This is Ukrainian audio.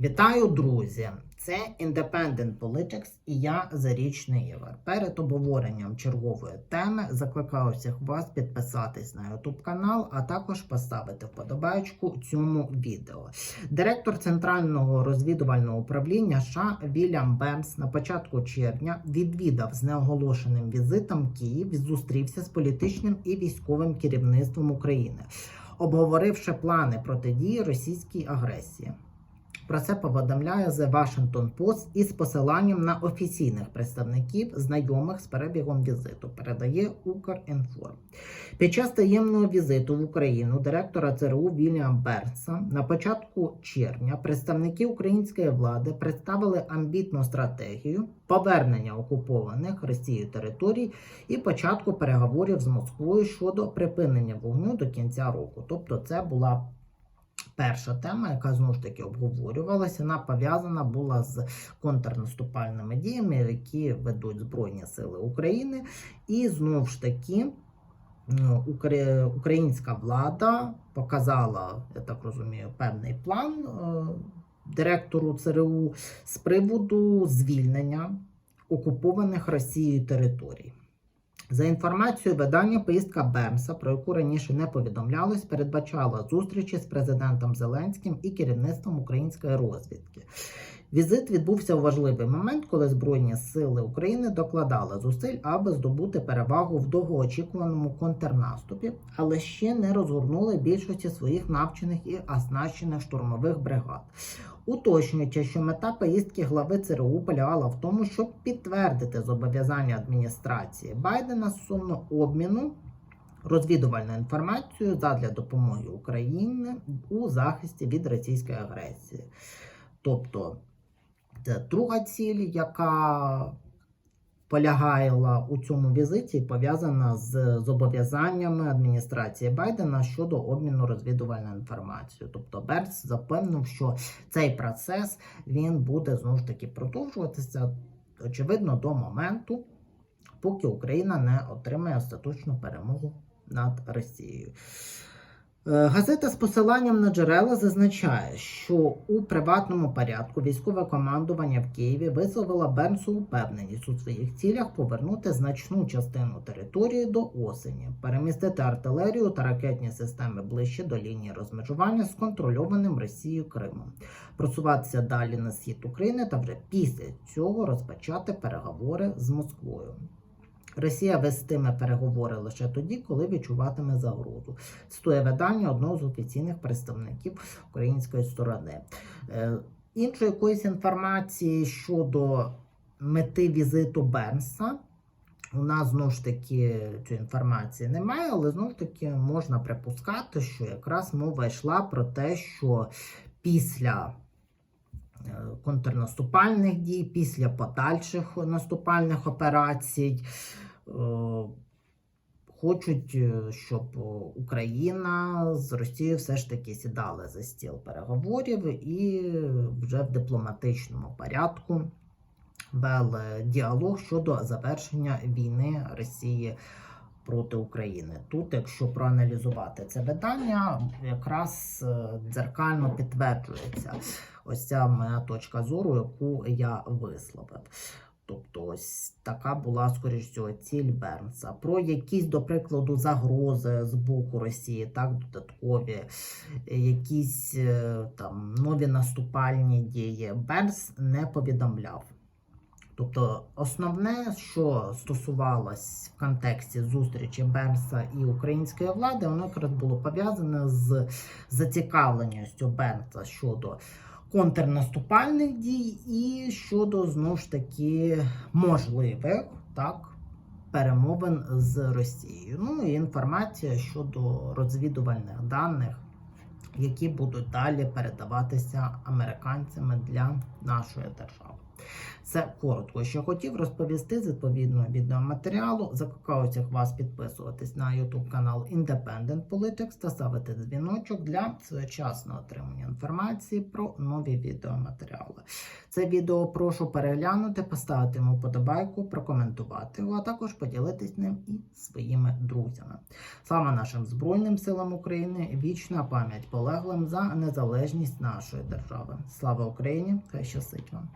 Вітаю, друзі! Це Independent Politics і я Зарічний Ігор. Перед обговоренням чергової теми закликаю всіх вас підписатись на YouTube канал, а також поставити вподобайку цьому відео. Директор Центрального розвідувального управління США Вільям Бемс на початку червня відвідав з неоголошеним візитом Київ зустрівся з політичним і військовим керівництвом України, обговоривши плани протидії російській агресії. Про це повідомляє The Washington Post із посиланням на офіційних представників, знайомих з перебігом візиту, передає Укрінформ. Під час таємного візиту в Україну директора ЦРУ Вільям Бернса на початку червня представники української влади представили амбітну стратегію повернення окупованих Росією територій і початку переговорів з Москвою щодо припинення вогню до кінця року. Тобто, це була Перша тема, яка знову ж таки обговорювалася, вона пов'язана була з контрнаступальними діями, які ведуть Збройні Сили України. І знову ж таки ну, українська влада показала, я так розумію, певний план е, директору ЦРУ з приводу звільнення окупованих Росією територій. За інформацією видання, поїздка Бемса, про яку раніше не повідомлялось, передбачала зустрічі з президентом Зеленським і керівництвом української розвідки. Візит відбувся у важливий момент, коли Збройні сили України докладали зусиль, аби здобути перевагу в довгоочікуваному контрнаступі, але ще не розгорнули більшості своїх навчених і оснащених штурмових бригад. Уточнюючи, що мета поїздки глави ЦРУ полягала в тому, щоб підтвердити зобов'язання адміністрації Байдена стосовно обміну розвідувальною інформацією задля допомоги Україні у захисті від російської агресії. Тобто, друга ціль, яка полягала у цьому візиті, пов'язана з зобов'язаннями адміністрації Байдена щодо обміну розвідувальною інформацією. Тобто Берц запевнив, що цей процес він буде знову ж таки продовжуватися, очевидно, до моменту, поки Україна не отримає остаточну перемогу над Росією. Е, Газета з посиланням на джерела зазначає, що у приватному порядку військове командування в Києві висловило Бернсу упевненість у своїх цілях повернути значну частину території до осені, перемістити артилерію та ракетні системи ближче до лінії розмежування з контрольованим Росією Кримом, просуватися далі на схід України та вже після цього розпочати переговори з Москвою. Росія вестиме переговори лише тоді, коли відчуватиме загрозу. Стоє видання одного з офіційних представників української сторони. Е, Іншої якоїсь інформації щодо мети візиту Бернса. У нас знову ж таки цієї інформації немає, але знову ж таки можна припускати, що якраз мова йшла про те, що після контрнаступальних дій, після подальших наступальних операцій. е, Хочуть, е, щоб Україна з Росією все ж таки сідали за стіл переговорів і вже в дипломатичному порядку вели діалог щодо завершення війни Росії проти України. Тут, якщо проаналізувати це видання, якраз е, дзеркально підтверджується ось ця моя точка зору, яку я висловив. Тобто, ось така була, скоріш всього, ціль Бернса. Про якісь, до прикладу, загрози з боку Росії, так, додаткові, якісь е, там нові наступальні дії Бернс не повідомляв. Тобто, основне, що стосувалось в контексті зустрічі Бернса і української влади, воно якраз було пов'язане з зацікавленістю Бернса щодо контрнаступальних дій і щодо знову ж таки можливих так, перемовин з Росією. Ну і інформація щодо розвідувальних даних, які будуть далі передаватися американцями для нашої держави. Це коротко, що хотів розповісти з відповідного відеоматеріалу. Закликаю всіх вас підписуватись на YouTube канал Independent Politics та ставити дзвіночок для своєчасного отримання інформації про нові відеоматеріали. Це відео прошу переглянути, поставити йому подобайку, прокоментувати його, а також поділитись ним і своїми друзями. Слава нашим Збройним силам України, вічна пам'ять полеглим за незалежність нашої держави. Слава Україні! Хай щастить вам!